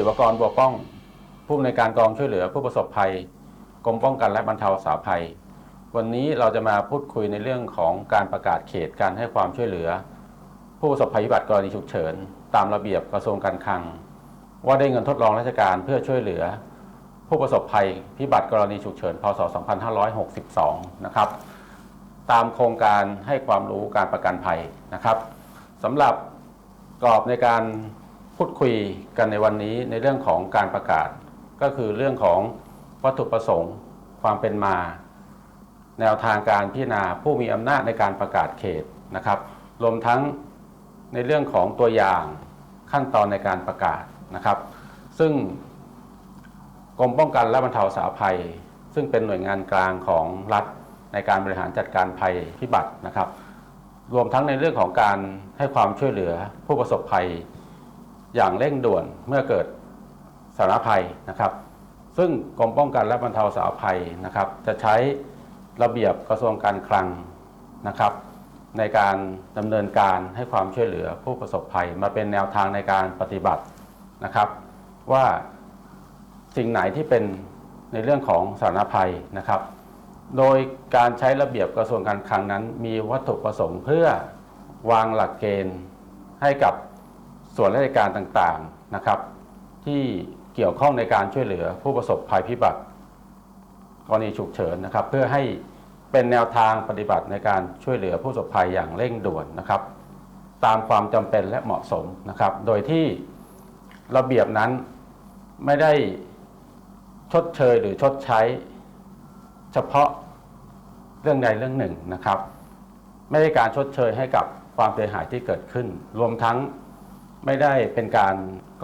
ศิวกรบัวป้อง ผู้อำนวยการกองช่วยเหลือผู้ประสบภัยกรมป้องกันและบรรเทาสาภัย วันนี้เราจะมาพูดคุยในเรื่องของการประกาศเขตการให้ความช่วยเหลือ ผู้ประสบภัยพิบัติกรณีฉุกเฉิน ตามระเบียบกระทรวงการคลัง ว่าได้เงินทดลองราชการเพื่อช่วยเหลือ ผู้ประสบภัยพิบัติกรณีฉุกเฉิน พศ 2562 นะครับ ตามโครงการให้ความรู้การประกันภัยนะครับสำหรับกรอบในการ พูดคุยกันในวันนี้ในเรื่องของการประกาศ ก็คือเรื่องของวัตถุประสงค์ ความเป็นมา แนวทางการพิจารณาผู้มีอำนาจในการประกาศเขตนะครับ รวมทั้งในเรื่องของตัวอย่างขั้นตอนในการประกาศนะครับ ซึ่งกรมป้องกันและบรรเทาสาภัย ซึ่งเป็นหน่วยงานกลางของรัฐในการบริหารจัดการภัยพิบัตินะครับ รวมทั้งในเรื่องของการให้ความช่วยเหลือผู้ประสบภัย อย่างเร่งด่วนเมื่อเกิดสาธารณภัยนะครับ ซึ่งกรมป้องกันและบรรเทาสาธารณภัยนะครับ จะใช้ระเบียบกระทรวงการคลังนะครับ ในการดำเนินการให้ความช่วยเหลือผู้ประสบภัยมาเป็นแนวทางในการปฏิบัตินะครับ ว่าสิ่งไหนที่เป็นในเรื่องของสาธารณภัยนะครับ โดยการใช้ระเบียบกระทรวงการคลังนั้น มีวัตถุประสงค์เพื่อวางหลักเกณฑ์ให้กับ ส่วนราชการต่างๆนะครับ ที่เกี่ยวข้องในการช่วยเหลือผู้ประสบภัยพิบัติกรณีฉุกเฉินนะครับ เพื่อให้เป็นแนวทางปฏิบัติในการช่วยเหลือผู้ประสบภัยอย่างเร่งด่วนนะครับ ตามความจำเป็นและเหมาะสมนะครับ โดยที่ระเบียบนั้นไม่ได้ชดเชยหรือชดใช้ เฉพาะเรื่องใดเรื่องหนึ่งนะครับ ไม่ได้การชดเชยให้กับความเสียหายที่เกิดขึ้น รวมทั้ง ไม่ได้เป็นการ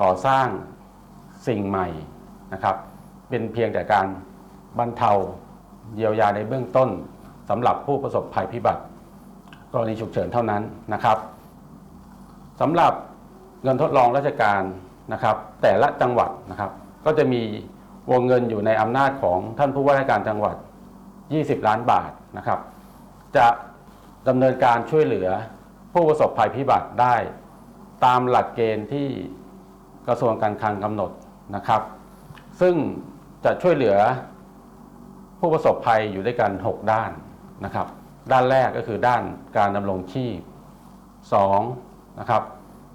ก่อสร้างสิ่งใหม่นะครับ เป็นเพียงแต่การบรรเทาเยียวยาในเบื้องต้นสำหรับผู้ประสบภัยพิบัติ กรณีฉุกเฉินเท่านั้นนะครับสำหรับเงินทดลองราชการนะครับ แต่ละจังหวัดนะครับ ก็จะมีวงเงินอยู่ในอำนาจของท่านผู้ว่าราชการจังหวัด 20 ล้านบาทนะครับ จะดำเนินการช่วยเหลือผู้ประสบภัยพิบัติได้ ตามหลักเกณฑ์ที่กระทรวงการคลังกำหนดนะครับ ซึ่งจะช่วยเหลือผู้ประสบภัยอยู่ด้วยกัน 6 ด้านนะครับ ด้านแรกก็คือด้านการดำรงชีพ 2. นะครับ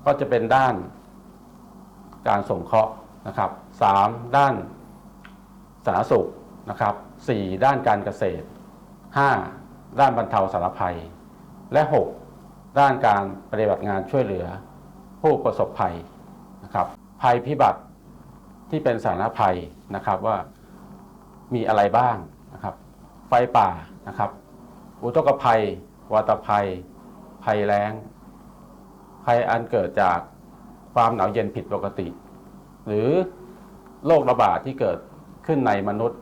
ก็จะเป็นด้านการสงเคราะห์นะครับ 3. ด้านสาธารณสุขนะครับ 4. ด้านการเกษตร 5. ด้านบรรเทาสารภัย และ 6. ด้านการปฏิบัติงานช่วยเหลือ ผู้ประสบภัยนะครับภัยพิบัติที่เป็นสาธารณภัยนะครับว่ามีอะไรบ้างนะครับ ไฟป่านะครับ อุทกภัย วาตภัย ภัยแล้งภัยอันเกิดจากความหนาวเย็นผิดปกติ หรือโรคระบาดที่เกิดขึ้นในมนุษย์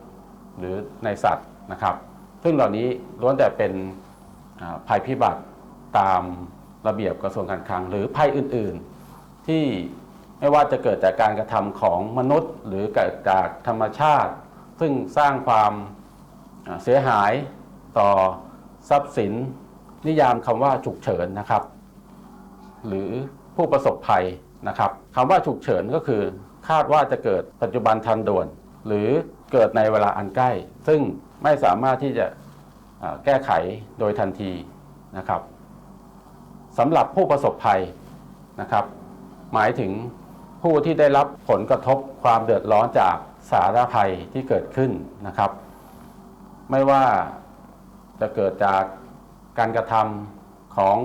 หรือในสัตว์นะครับ ซึ่งเหล่านี้ล้วนแต่เป็นภัยพิบัติตามระเบียบกระทรวงการคลัง หรือภัยอื่น ๆ ที่ไม่ว่าจะเกิดจากการกระทำของมนุษย์ หรือเกิดจากธรรมชาติ ซึ่งสร้างความเสียหายต่อทรัพย์สิน นิยามคำว่าฉุกเฉินนะครับ หรือผู้ประสบภัยนะครับคำว่าฉุกเฉินก็คือคาดว่าจะเกิดปัจจุบันทันด่วน หรือเกิดในเวลาอันใกล้ ซึ่งไม่สามารถที่จะแก้ไขโดยทันทีนะครับสำหรับผู้ประสบภัยนะครับ หมายถึงผู้ที่ได้รับผลกระทบความเดือดร้อนจากสาธารณภัยที่เกิดขึ้นนะครับ ไม่ว่าจะเกิดจากการกระทำของ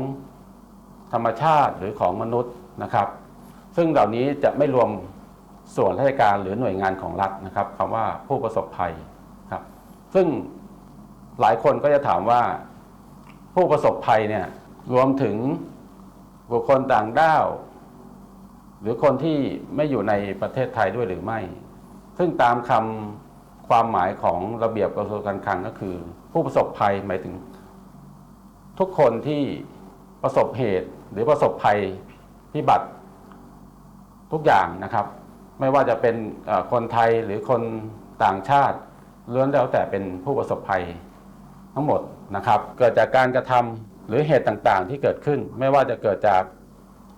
ธรรมชาติหรือของมนุษย์นะครับ ซึ่งเหล่านี้จะไม่รวมส่วนราชการหรือหน่วยงานของรัฐนะครับคำว่าผู้ประสบภัยครับ ซึ่งหลายคนก็จะถามว่าผู้ประสบภัยเนี่ยรวมถึงบุคคลต่างด้าว หรือคนที่ไม่อยู่ในประเทศไทยด้วยหรือไม่ ซึ่งตามคำความหมายของระเบียบกระทรวงการคลังก็คือ ผู้ประสบภัยหมายถึง ทุกคนที่ประสบเหตุหรือประสบภัยพิบัติทุกอย่างนะครับ ไม่ว่าจะเป็นคนไทยหรือคนต่างชาติล้วนแล้วแต่เป็นผู้ประสบภัยทั้งหมดนะครับ เกิดจากการกระทำหรือเหตุต่างๆที่เกิดขึ้น ไม่ว่าจะเกิดจาก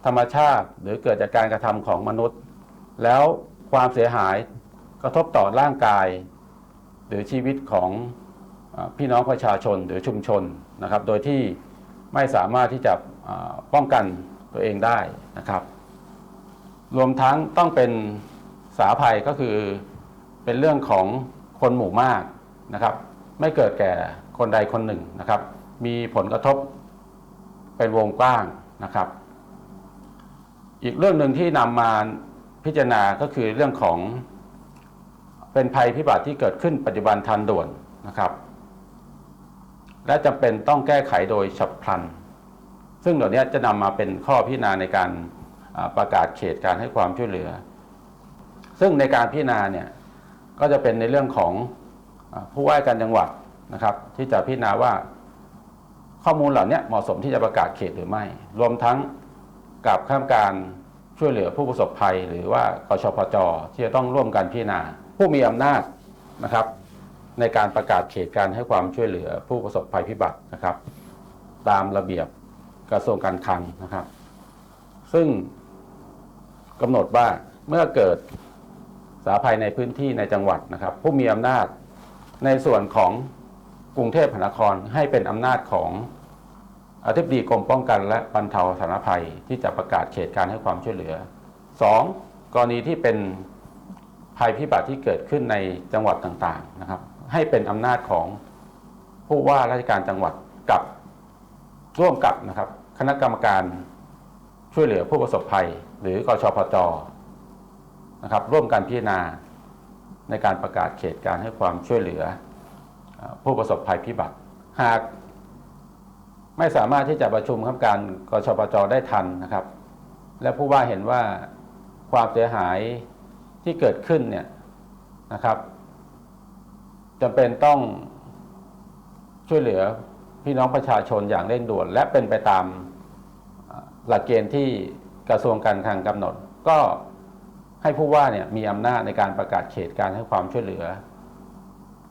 ธรรมชาติหรือเกิดจากการกระทำของมนุษย์ แล้วความเสียหายกระทบต่อร่างกาย หรือชีวิตของพี่น้องประชาชนหรือชุมชนนะครับ โดยที่ไม่สามารถที่จะป้องกันตัวเองได้นะครับ รวมทั้งต้องเป็นสาภัยก็คือเป็นเรื่องของคนหมู่มากนะครับ ไม่เกิดแก่คนใดคนหนึ่งนะครับ มีผลกระทบเป็นวงกว้างนะครับ อีกเรื่องหนึ่งที่นำมาพิจารณาก็คือเรื่องของเป็นภัยพิบัติที่เกิดขึ้นปัจจุบันทันด่วนนะครับ และจำเป็นต้องแก้ไขโดยฉับพลัน ซึ่งเหล่านี้จะนำมาเป็นข้อพิจารณาในการประกาศเขตการให้ความช่วยเหลือ ซึ่งในการพิจารณาเนี่ยก็จะเป็นในเรื่องของอผู้ว่าการจังหวัดนะครับ ที่จะพิจารณาว่าข้อมูลเหล่านี้เหมาะสมที่จะประกาศเขตหรือไม่ รวมทั้ง กับข้ามการช่วยเหลือผู้ประสบภัย หรือว่ากชพจที่จะต้องร่วมกันพิจารณาผู้มีอำนาจนะครับ ในการประกาศเขตการให้ความช่วยเหลือผู้ประสบภัยพิบัตินะครับ ตามระเบียบกระทรวงการคลังนะครับ ซึ่งกำหนดว่าเมื่อเกิดสาภัยในพื้นที่ในจังหวัดนะครับ ผู้มีอำนาจในส่วนของกรุงเทพมหานครให้เป็นอำนาจของ อธิบดีกรมป้องกันและบรรเทาสาธารณภัยที่จะประกาศเขตการให้ความช่วยเหลือ 2. กรณีที่เป็นภัยพิบัติที่เกิดขึ้นในจังหวัดต่างๆนะครับ ให้เป็นอำนาจของผู้ว่าราชการจังหวัดกับร่วมกับนะครับคณะกรรมการช่วยเหลือผู้ประสบภัย หรือกชพจนะครับร่วมกันพิจารณาในการประกาศเขตการให้ความช่วยเหลือเอ่อผู้ประสบภัยพิบัติ หาก ไม่สามารถที่จะประชุมข้ามการกชพจได้ทันนะครับ และผู้ว่าเห็นว่าความเสียหายที่เกิดขึ้นเนี่ยนะครับจำเป็นต้องช่วยเหลือพี่น้องประชาชนอย่างเร่งด่วน และเป็นไปตามหลักเกณฑ์ที่กระทรวงการคลังกำหนด ก็ให้ผู้ว่าเนี่ยมีอำนาจในการประกาศเขตการให้ความช่วยเหลือ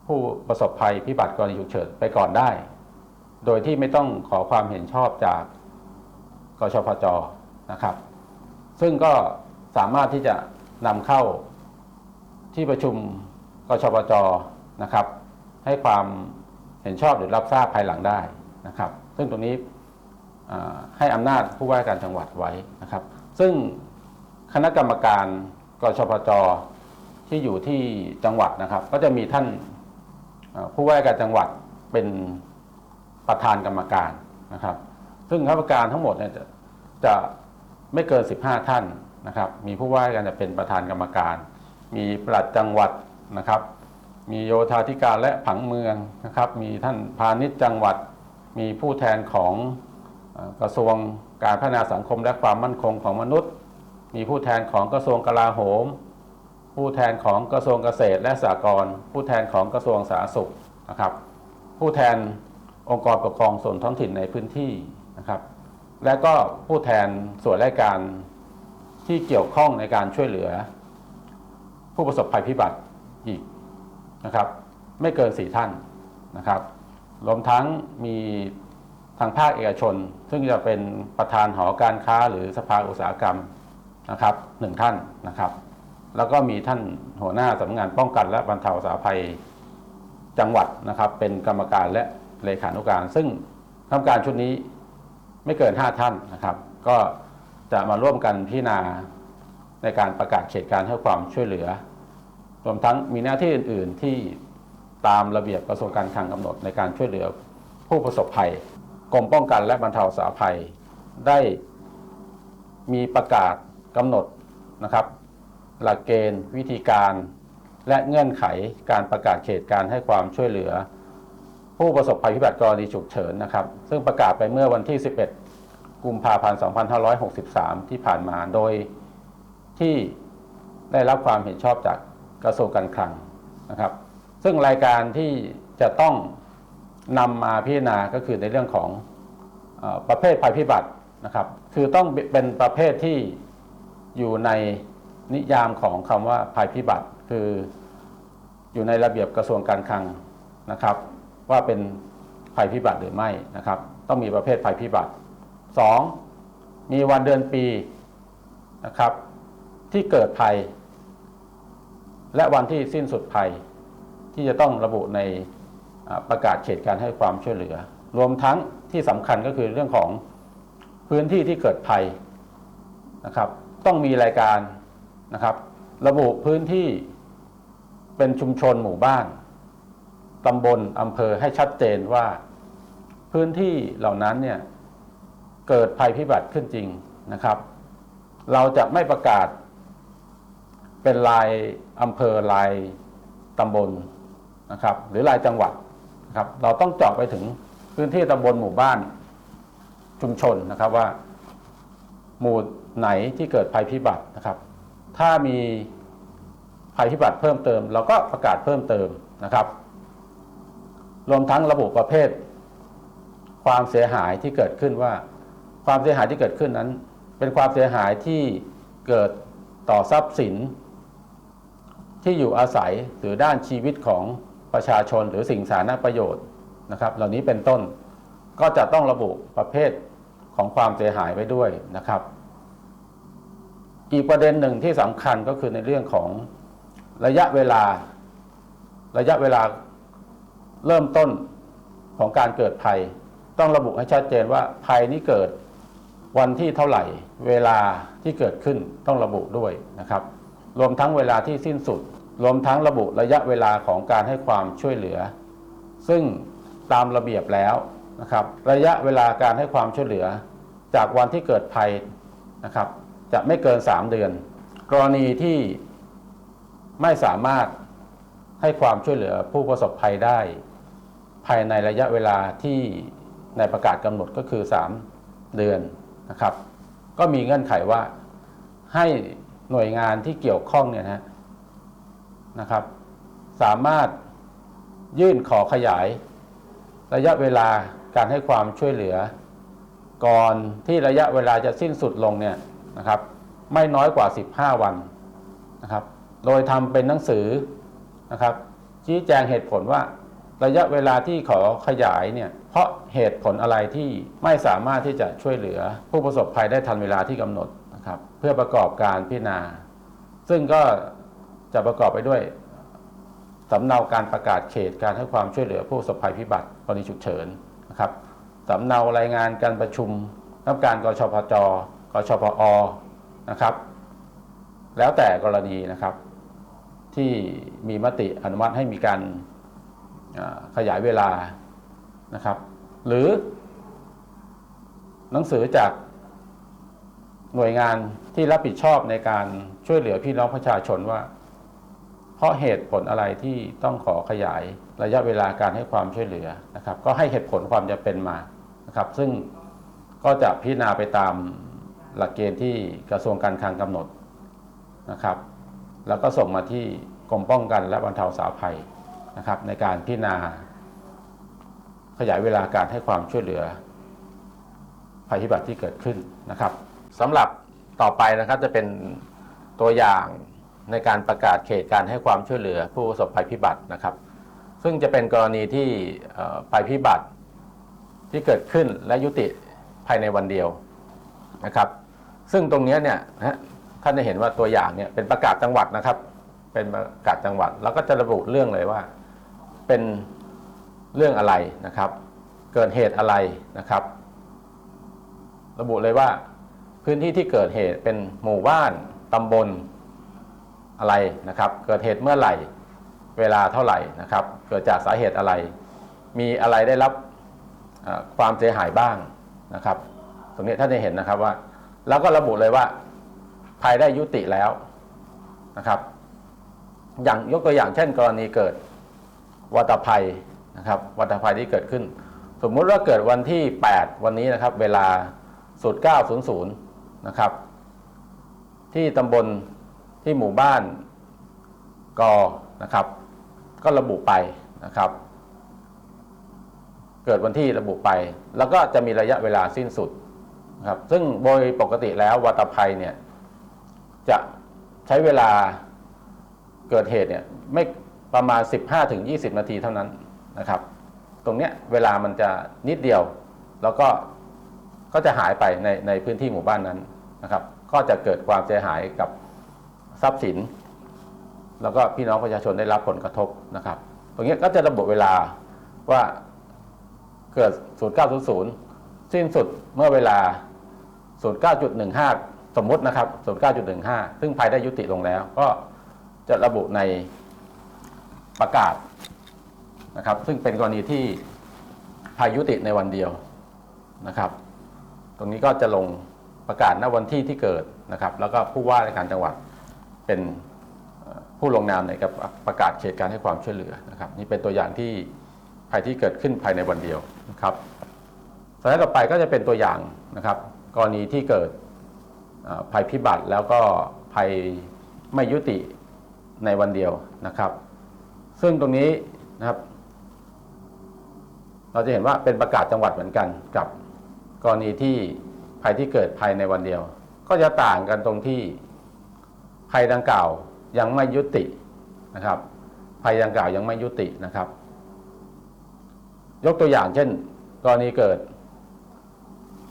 ผู้ประสบภัยพิบัติกรณีฉุกเฉินไปก่อนได้ โดยที่ไม่ต้องขอความเห็นชอบจากกชพจนะครับ ซึ่งก็สามารถที่จะนำเข้าที่ประชุมกชปจนะครับ ให้ความเห็นชอบหรือรับทราบภายหลังได้นะครับ ซึ่งตรงนี้ให้อำนาจผู้ว่าการจังหวัดไว้นะครับ ซึ่งคณะกรรมการกชปจที่อยู่ที่จังหวัดนะครับ ก็จะมีท่านผู้ว่าการจังหวัดเป็น ประธานกรรมการนะครับ ซึ่งกรรมการทั้งหมดเนี่ยจะจะไม่เกิน 15 ท่านนะครับ มีผู้ว่าการจะเป็นประธานกรรมการ มีปลัดจังหวัดนะครับ มีโยธาธิการและผังเมืองนะครับ มีท่านพาณิชย์จังหวัด มีผู้แทนของกระทรวงการพัฒนาสังคมและความมั่นคงของมนุษย์ มีผู้แทนของกระทรวงกลาโหม ผู้แทนของกระทรวงเกษตรและสหกรณ์ ผู้แทนของกระทรวงสาธารณสุขนะครับ ผู้แทน องค์กรปกครองส่วนท้องถิ่นในพื้นที่นะครับ และก็ผู้แทนส่วนราชการที่เกี่ยวข้องในการช่วยเหลือ ผู้ประสบภัยพิบัติอีกนะครับ ไม่เกินสี่ท่านนะครับรวมทั้งมีทางภาคเอกชน ซึ่งจะเป็นประธานหอการค้าหรือสภาอุตสาหกรรมนะครับหนึ่งท่านนะครับ แล้วก็มีท่านหัวหน้าสำนักงานป้องกันและบรรเทาสาธารณภัยจังหวัดนะครับ เป็นกรรมการและ เลขานุการ ซึ่งกรรมการชุดนี้ไม่เกิน 5 ท่านนะครับ ก็จะมาร่วมกันพิจารณาในการประกาศเขตการให้ความช่วยเหลือ รวมทั้งมีหน้าที่อื่น ๆ ที่ตามระเบียบกระทรวงการคลังกำหนดในการช่วยเหลือผู้ประสบภัยกรมป้องกันและบรรเทาสาธารณภัยได้มีประกาศกำหนดนะครับ หลักเกณฑ์วิธีการและเงื่อนไขการประกาศเขตการให้ความช่วยเหลือ ผู้ประสบภัยพิบัติกรณีฉุกเฉินนะครับ ซึ่งประกาศไปเมื่อวันที่ 11 กุมภาพันธ์ 2563 ที่ผ่านมาโดยที่ได้รับความเห็นชอบจากกระทรวงการคลังนะครับ ซึ่งรายการที่จะต้องนำมาพิจารณาก็คือในเรื่องของอประเภทภัยพิบัตินะครับ คือต้องเป็นประเภทที่อยู่ในนิยามของคำว่าภัยพิบัติ คืออยู่ในระเบียบกระทรวงการคลังนะครับ ว่าเป็นภัยพิบัติหรือไม่นะครับ ต้องมีประเภทภัยพิบัติ 2. มีวันเดือนปีนะครับ ที่เกิดภัย และวันที่สิ้นสุดภัย ที่จะต้องระบุในประกาศเขตการให้ความช่วยเหลือ รวมทั้งที่สำคัญก็คือเรื่องของพื้นที่ที่เกิดภัยนะครับ ต้องมีรายการนะครับ ระบุพื้นที่เป็นชุมชนหมู่บ้าน ตำบลอำเภอให้ชัดเจนว่าพื้นที่เหล่านั้นเนี่ยเกิดภัยพิบัติขึ้นจริงนะครับ เราจะไม่ประกาศ เป็นรายอำเภอรายตำบลนะครับ หรือรายจังหวัดนะครับ เราต้องเจาะไปถึงพื้นที่ตำบลหมู่บ้านชุมชนนะครับว่า หมู่ไหนที่เกิดภัยพิบัตินะครับ ถ้ามีภัยพิบัติเพิ่มเติม เราก็ประกาศเพิ่มเติมนะครับ รวมทั้งระบุประเภท ความเสียหายที่เกิดขึ้นว่า ความเสียหายที่เกิดขึ้นนั้น เป็นความเสียหายที่เกิดต่อทรัพย์สิน ที่อยู่อาศัยหรือด้านชีวิตของประชาชนหรือสิ่งสาธารณประโยชน์นะครับ เหล่านี้เป็นต้นก็จะต้องระบุประเภทของความเสียหายไว้ด้วยนะครับ อีกประเด็นหนึ่งที่สำคัญก็คือในเรื่องของระยะเวลา ระยะเวลา เริ่มต้นของการเกิดภัย ต้องระบุให้ชัดเจนว่าภัยนี้เกิดวันที่เท่าไหร่ เวลาที่เกิดขึ้นต้องระบุด้วยนะครับ รวมทั้งเวลาที่สิ้นสุด รวมทั้งระบุระยะเวลาของการให้ความช่วยเหลือ ซึ่งตามระเบียบแล้วนะครับ ระยะเวลาการให้ความช่วยเหลือ จากวันที่เกิดภัยนะครับ จะไม่เกิน 3 เดือน กรณีที่ไม่สามารถให้ความช่วยเหลือผู้ประสบภัยได้ ภายในระยะเวลาที่ในประกาศกำหนดก็คือ 3 เดือนนะครับ ก็มีเงื่อนไขว่าให้หน่วยงานที่เกี่ยวข้องเนี่ยนะนะครับ สามารถยื่นขอขยาย ระยะเวลาการให้ความช่วยเหลือ ก่อนที่ระยะเวลาจะสิ้นสุดลงเนี่ยนะครับ ไม่น้อยกว่า 15 วันนะครับ โดยทำเป็นหนังสือนะครับ ชี้แจงเหตุผลว่า ระยะเวลาที่ขอขยายเนี่ยเพราะเหตุผลอะไรที่ไม่สามารถที่จะช่วยเหลือ ผู้ประสบภัยได้ทันเวลาที่กำหนดนะครับเพื่อประกอบการพิจารณา ซึ่งก็จะประกอบไปด้วยสำเนาการประกาศเขตการให้ความช่วยเหลือผู้ประสบภัยพิบัติกรณีฉุกเฉินนะครับสำเนารายงานการประชุมนับการกชพจกชพอนะครับ แล้วแต่กรณีนะครับที่มีมติอนุมัติให้มีการ ขยายเวลานะครับ หรือ หนังสือจากหน่วยงานที่รับผิดชอบในการช่วยเหลือพี่น้องประชาชนว่า เพราะเหตุผลอะไรที่ต้องขอขยายระยะเวลาการให้ความช่วยเหลือนะครับ ก็ให้เหตุผลความจะเป็นมานะครับ ซึ่งก็จะพิจารณาไปตามหลักเกณฑ์ที่กระทรวงการคลังกำหนดนะครับ แล้วก็ส่งมาที่กรมป้องกันและบรรเทาสาภัย นะครับในการพิจารณา ขยายเวลาการให้ความช่วยเหลือภัยพิบัติที่เกิดขึ้นนะครับสำหรับต่อไปนะครับจะเป็นตัวอย่างในการประกาศเขตการให้ความช่วยเหลือผู้ประสบภัยพิบัตินะครับ ซึ่งจะเป็นกรณีที่ภัยพิบัติที่เกิดขึ้นและยุติภายในวันเดียวนะครับ ซึ่งตรงนี้เนี่ยนะท่านจะเห็นว่าตัวอย่างเนี่ยเป็นประกาศจังหวัดนะครับ เป็นประกาศจังหวัด แล้วก็จะระบุเรื่องเลยว่า เป็นเรื่องอะไรนะครับ เกิดเหตุอะไรนะครับ ระบุเลยว่าพื้นที่ที่เกิดเหตุเป็นหมู่บ้านตำบลอะไรนะครับ เกิดเหตุเมื่อไหร่ เวลาเท่าไหร่นะครับ เกิดจากสาเหตุอะไร มีอะไรได้รับความเสียหายบ้างนะครับ ตรงนี้ท่านจะเห็นนะครับว่า แล้วก็ระบุเลยว่าภัยได้ยุติแล้วนะครับ อย่างยกตัวอย่างเช่นกรณีเกิด วัตภัยนะครับวัตภัยที่เกิดขึ้น สมมุติว่าเกิดวันที่ 8 วันนี้นะครับ เวลา0900นะครับ ที่ตำบลที่หมู่บ้านกอนะครับ ก็ระบุไปนะครับ เกิดวันที่ระบุไป แล้วก็จะมีระยะเวลาสิ้นสุดนะครับ ซึ่งโดยปกติแล้ววัตภัยเนี่ยจะใช้เวลาเกิดเหตุเนี่ยไม่ ประมาณ 15-20 นาทีเท่านั้นนะครับ ตรงเนี้ยเวลามันจะนิดเดียว แล้วก็ก็จะหายไปในในพื้นที่หมู่บ้านนั้นนะครับ ก็จะเกิดความเสียหายกับทรัพย์สิน แล้วก็พี่น้องประชาชนได้รับผลกระทบนะครับ ตรงนี้ก็จะระบุเวลาว่าเกิด 0900 สิ้นสุดเมื่อเวลา 09.15 สมมตินะครับ 09.15 ซึ่งภัยได้ยุติลงแล้ว ก็จะระบุใน ประกาศนะครับ ซึ่งเป็นกรณีที่ภัยยุติในวันเดียวนะครับ ตรงนี้ก็จะลงประกาศณวันที่ที่เกิดนะครับ แล้วก็ผู้ว่าราชการจังหวัดเป็นผู้ลงนามในกับประกาศเขตการให้ความช่วยเหลือนะครับ นี่เป็นตัวอย่างที่ภัยที่เกิดขึ้นภายในวันเดียวนะครับสไลด์ต่อไปก็จะเป็นตัวอย่างนะครับ กรณีที่เกิดภัยพิบัติแล้วก็ภัยไม่ยุติในวันเดียวนะครับ ซึ่งตรงนี้นะครับ เราจะเห็นว่าเป็นประกาศจังหวัดเหมือนกันกับกรณีที่ภัยที่เกิดภายในวันเดียว ก็จะต่างกันตรงที่ภัยดังกล่าวยังไม่ยุตินะครับภัยดังกล่าวยังไม่ยุตินะครับ ยกตัวอย่างเช่น กรณีเกิด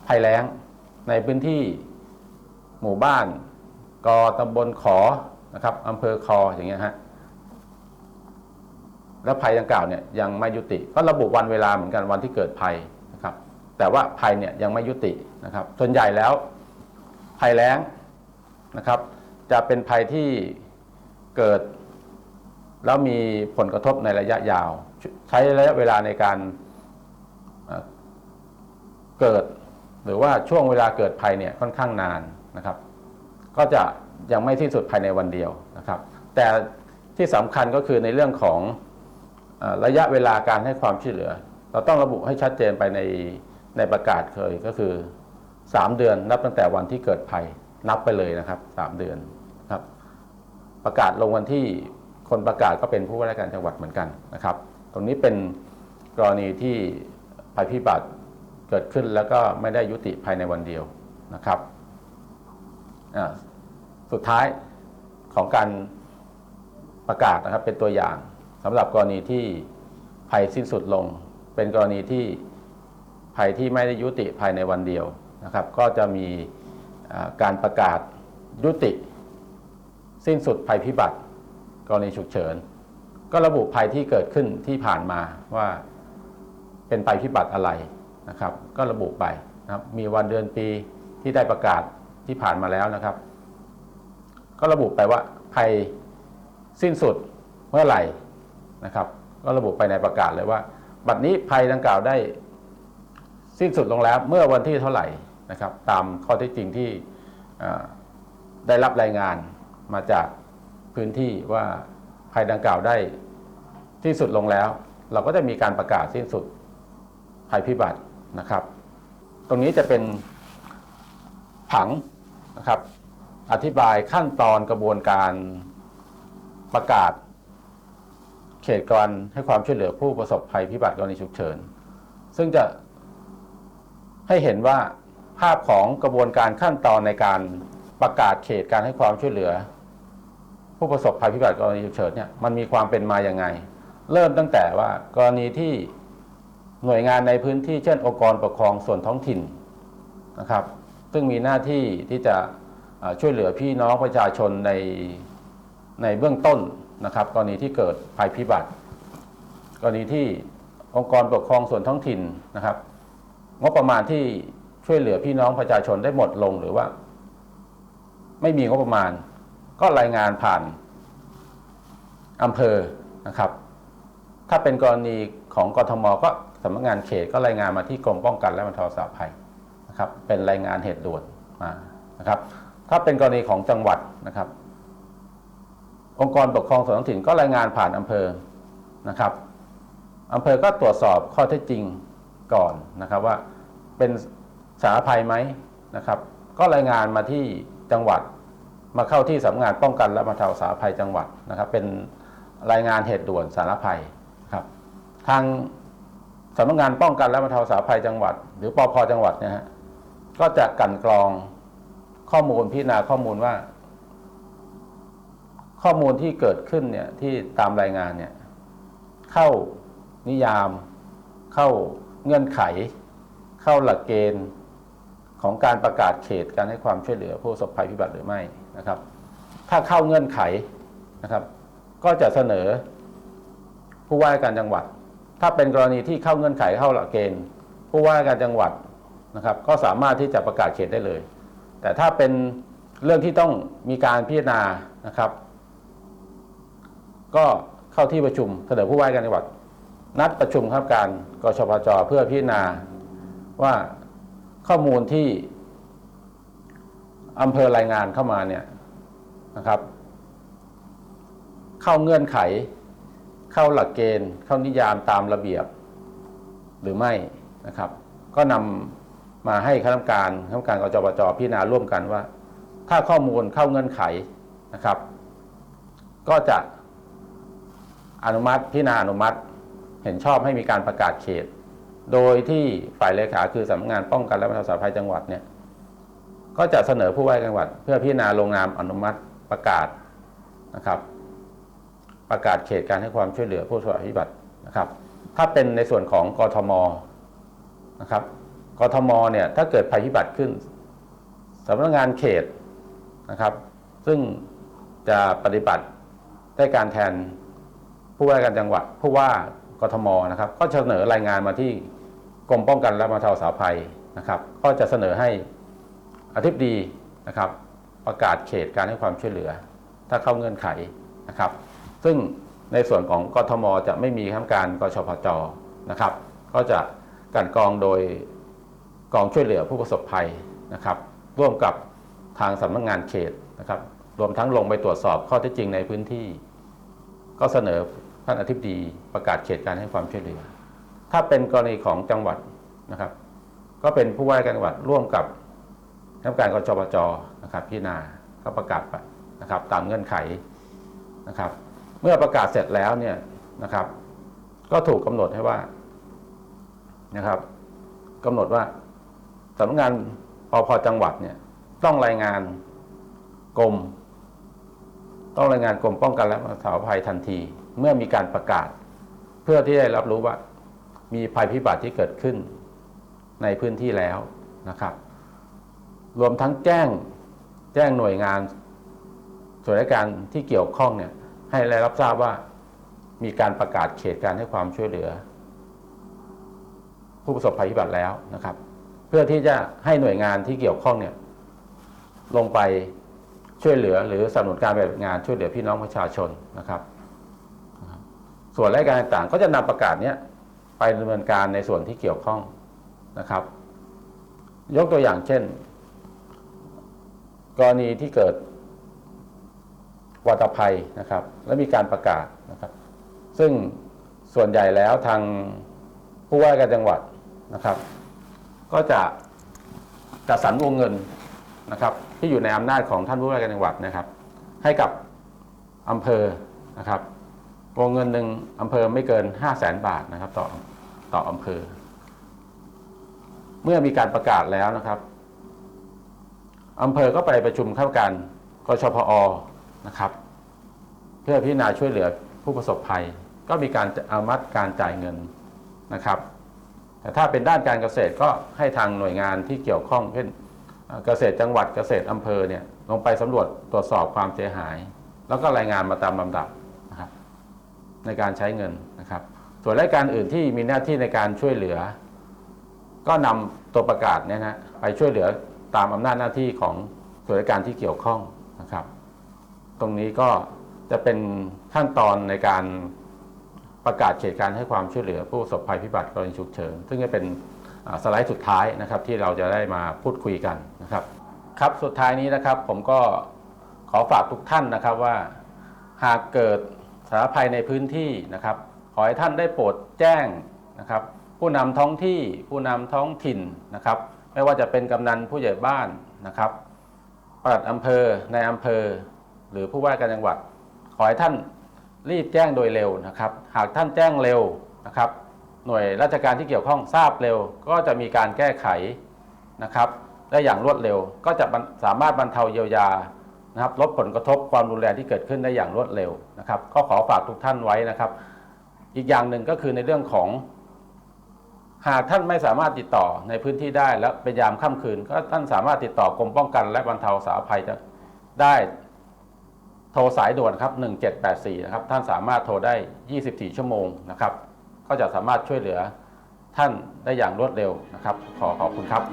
ภัยแล้งในพื้นที่หมู่บ้านกอตำบลขอนะครับอำเภอคออย่างเงี้ยฮะ แล้วภัยดังกล่าวเนี่ยยังไม่ยุติ ก็ระบุวันเวลาเหมือนกันวันที่เกิดภัยนะครับ แต่ว่าภัยเนี่ยยังไม่ยุตินะครับ ส่วนใหญ่แล้วภัยแล้งนะครับ จะเป็นภัยที่เกิด แล้วมีผลกระทบในระยะยาว ใช้ระยะเวลาในการเกิด หรือว่าช่วงเวลาเกิดภัยเนี่ยค่อนข้างนานนะครับ ก็จะยังไม่สิ้นสุดภายในวันเดียวนะครับ แต่ที่สำคัญก็คือในเรื่องของ ระยะเวลาการให้ความช่วยเหลือ เราต้องระบุให้ชัดเจนไปในในประกาศเคยก็คือ 3 เดือนนับตั้งแต่วันที่เกิดภัยนับไปเลยนะครับ 3 เดือนครับ ประกาศลงวันที่คนประกาศก็เป็นผู้ว่าราชการจังหวัดเหมือนกันนะครับ ตรงนี้เป็นกรณีที่ภัยพิบัติเกิดขึ้นแล้วก็ไม่ได้ยุติภายในวันเดียวนะครับสุดท้ายของการประกาศนะครับเป็นตัวอย่าง สำหรับกรณีที่ภัยสิ้นสุดลง เป็นกรณีที่ภัยที่ไม่ได้ยุติภายในวันเดียวนะครับ ก็จะมีการประกาศยุติ สิ้นสุดภัยพิบัติ กรณีฉุกเฉิน ก็ระบุภัยที่เกิดขึ้นที่ผ่านมาว่าเป็นภัยพิบัติอะไรนะครับ ก็ระบุไปนะครับมีวันเดือนปีที่ได้ประกาศที่ผ่านมาแล้วนะครับ ก็ระบุไปว่าภัยสิ้นสุดเมื่อไหร่ นะครับ ก็ระบุไปในประกาศเลยว่า บัดนี้ภัยดังกล่าวได้สิ้นสุดลงแล้วเมื่อวันที่เท่าไหร่นะครับ ตามข้อเท็จจริงที่ได้รับรายงานมาจากพื้นที่ว่าภัยดังกล่าวได้สิ้นสุดลงแล้ว เราก็จะมีการประกาศสิ้นสุดภัยพิบัตินะครับ ตรงนี้จะเป็นผังนะครับ อธิบายขั้นตอนกระบวนการประกาศ เขตการให้ความช่วยเหลือผู้ประสบภัยพิบัติกรณีฉุกเฉิน ซึ่งจะให้เห็นว่าภาพของกระบวนการขั้นตอนในการประกาศเขตการให้ความช่วยเหลือ ผู้ประสบภัยพิบัติกรณีฉุกเฉินเนี่ยมันมีความเป็นมาอย่างไง เริ่มตั้งแต่ว่ากรณีที่หน่วยงานในพื้นที่เช่น องค์กรปกครองส่วนท้องถิ่นนะครับ ซึ่งมีหน้าที่ที่จะช่วยเหลือพี่น้องประชาชนในในเบื้องต้น นะครับกรณีที่เกิดภัยพิบัติ กรณีที่องค์กรปกครองส่วนท้องถิ่นนะครับ งบประมาณที่ช่วยเหลือพี่น้องประชาชนได้หมดลงหรือว่า ไม่มีงบประมาณ ก็รายงานผ่านอำเภอนะครับ ถ้าเป็นกรณีของกทมก็สำนักงานเขตก็รายงานมาที่กรมป้องกันและบรรเทาสาธารณภัยนะครับ เป็นรายงานเหตุด่วนมานะครับ ถ้าเป็นกรณีของจังหวัดนะครับ องค์กรปกครองส่วนท้องถิ่นก็รายงานผ่านอำเภอนะครับอำเภอก็ตรวจสอบข้อเท็จจริงก่อนนะครับว่าเป็นสารณภัยไหมนะครับ ก็รายงานมาที่จังหวัดมาเข้าที่สำนักงานป้องกันและบรรเทาสาธารณภัยจังหวัดนะครับ เป็นรายงานเหตุด่วนสาธารณภัยครับ ทางสำนักงานป้องกันและบรรเทาสาธารณภัยจังหวัด หรือปพจังหวัดเนี่ยฮะก็จะกันกรองข้อมูลพิจารณาข้อมูลว่า ข้อมูลที่เกิดขึ้นเนี่ยที่ตามรายงานเนี่ยเข้านิยาม เข้าเงื่อนไข เข้าหลักเกณฑ์ของการประกาศเขตการให้ความช่วยเหลือผู้ประสบภัยพิบัติหรือไม่นะครับ ถ้าเข้าเงื่อนไขนะครับ ก็จะเสนอผู้ว่าการจังหวัด ถ้าเป็นกรณีที่เข้าเงื่อนไขเข้าหลักเกณฑ์ ผู้ว่าการจังหวัดนะครับก็สามารถที่จะประกาศเขตได้เลย แต่ถ้าเป็นเรื่องที่ต้องมีการพิจารณานะครับ ก็เข้าที่ประชุมเสนอผู้ว่าการจังหวัด นัดประชุมข้าราชการกชพจเพื่อพิจารณาว่าข้อมูลที่อำเภอรายงานเข้ามาเนี่ยนะครับ เข้าเงื่อนไข เข้าหลักเกณฑ์ เข้านิยามตามระเบียบ หรือไม่นะครับ ก็นำมาให้คณะกรรมการคณะกรรมการกจปจพิจารณาร่วมกันว่า ถ้าข้อมูลเข้าเงื่อนไขนะครับ ก็จะ อนุมัติพิจารณาอนุมัติเห็นชอบให้มีการประกาศเขต โดยที่ฝ่ายเลขาคือสำนักงานป้องกันและบรรเทาสาธารณภัยจังหวัดเนี่ยก็จะเสนอผู้ว่าจังหวัด เพื่อพิจารณาลงนามอนุมัติประกาศนะครับ ประกาศเขตการให้ความช่วยเหลือผู้ประสบภัยพิบัตินะครับ ถ้าเป็นในส่วนของกทมนะครับกทมเนี่ยถ้าเกิดภัยพิบัติขึ้นสำนักงานเขตนะครับ ซึ่งจะปฏิบัติได้การแทน ผู้ว่าการจังหวัดผู้ว่ากทมนะครับ ก็เสนอรายงานมาที่กรมป้องกันและบรรเทาสาธารณภัยนะครับ ก็จะเสนอให้อธิบดีนะครับ ประกาศเขตการให้ความช่วยเหลือ ถ้าเข้าเงื่อนไขนะครับ ซึ่งในส่วนของกทมจะไม่มีข้ามการกชพจนะครับ ก็จะกันกองโดยกองช่วยเหลือผู้ประสบภัยนะครับ ร่วมกับทางสำนักงานเขตนะครับ รวมทั้งลงไปตรวจสอบข้อเท็จจริงในพื้นที่ ก็เสนอ ท่านอธิบดีประกาศเขตการให้ความช่วยเหลือ ถ้าเป็นกรณีของจังหวัดนะครับ ก็เป็นผู้ว่าการจังหวัดร่วมกับคณะกรรการกจปจนะครับพิจารณาก็ประกาศไปนะครับ ตามเงื่อนไขนะครับ เมื่อประกาศเสร็จแล้วเนี่ยนะครับ ก็ถูกกำหนดให้ว่านะครับกำหนดว่าสำนักงานปพจังหวัดเนี่ยต้องรายงานกรมต้องรายงานกรมป้องกันและบรรเทาภัยทันที เมื่อมีการประกาศ เพื่อที่ได้รับรู้ว่ามีภัยพิบัติที่เกิดขึ้นในพื้นที่แล้วนะครับ รวมทั้งแจ้งแจ้งหน่วยงานส่วนราชการที่เกี่ยวข้องเนี่ยให้ได้รับทราบว่ามีการประกาศเขตการให้ความช่วยเหลือ ผู้ประสบภัยพิบัติแล้วนะครับ เพื่อที่จะให้หน่วยงานที่เกี่ยวข้องเนี่ยลงไปช่วยเหลือหรือสนับสนุนการปฏิบัติงานช่วยเหลือพี่น้องประชาชนนะครับ ส่วนรายการต่างๆ ก็จะนำประกาศนี้ไปดำเนินการในส่วนที่เกี่ยวข้องนะครับ ยกตัวอย่างเช่น กรณีที่เกิดวัตภัยนะครับ และมีการประกาศนะครับ ซึ่งส่วนใหญ่แล้วทางผู้ว่าการจังหวัดนะครับ ก็จะจัดสรรวงเงินนะครับ ที่อยู่ในอำนาจของท่านผู้ว่าการจังหวัดนะครับ ให้กับอำเภอนะครับ วงเงินหนึ่งอำเภอไม่เกิน 5 0 0แสนบาทนะครับ ต่อต่ออำเภอ เมื่อมีการประกาศแล้วนะครับอำเภอก็ไปประชุมข้ากันกชพอนะครับ เพื่อพิจารณาช่วยเหลือผู้ประสบภัย ก็มีการอนุมัติการจ่ายเงินนะครับ แต่ถ้าเป็นด้านการเกษตรก็ให้ทางหน่วยงานที่เกี่ยวข้องเช่นเกษตรจังหวัดเกษตรอำเภอเนี่ยลงไปสำรวจตรวจสอบความเสียหาย แล้วก็รายงานมาตามลำดับ ในการใช้เงินนะครับ ส่วนรายการอื่นที่มีหน้าที่ในการช่วยเหลือ ก็นำตัวประกาศเนี่ยนะไปช่วยเหลือตามอำนาจหน้าที่ของส่วนราชการที่เกี่ยวข้องนะครับ ตรงนี้ก็จะเป็นขั้นตอนในการประกาศเขตการให้ความช่วยเหลือผู้ประสบภัยพิบัติกรณีฉุกเฉินซึ่งจะเป็นสไลด์สุดท้ายนะครับที่เราจะได้มาพูดคุยกันนะครับ ครับสุดท้ายนี้นะครับผมก็ขอฝากทุกท่านนะครับว่า หากเกิด สารภัยในพื้นที่นะครับ ขอให้ท่านได้โปรดแจ้งนะครับ ผู้นำท้องที่ผู้นำท้องถิ่นนะครับ ไม่ว่าจะเป็นกำนันผู้ใหญ่บ้านนะครับปลัดอำเภอในอำเภอ หรือผู้ว่าการจังหวัด ขอให้ท่านรีบแจ้งโดยเร็วนะครับ หากท่านแจ้งเร็วนะครับ หน่วยราชการที่เกี่ยวข้องทราบเร็ว ก็จะมีการแก้ไขนะครับ ได้อย่างรวดเร็วก็จะสามารถบรรเทาเยียวยา นะครับลดผลกระทบความรุนแรงที่เกิดขึ้นได้อย่างรวดเร็วนะครับ ก็ขอฝากทุกท่านไว้นะครับ อีกอย่างหนึ่งก็คือในเรื่องของ หากท่านไม่สามารถติดต่อในพื้นที่ได้และเป็นยามค่ำคืน ก็ท่านสามารถติดต่อกรมป้องกัน และบรรเทาสาภัยจะได้โทรสายด่วนครับ 1784 นะครับ ท่านสามารถโทรได้ 24 ชั่วโมงนะครับ ก็จะสามารถช่วยเหลือท่านได้อย่างรวดเร็วนะครับ ขอขอบคุณครับ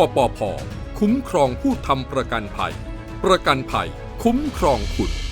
คอปอพอคุ้มครองผู้ทำประกันภัย ประกันภัย คุ้มครองคุณ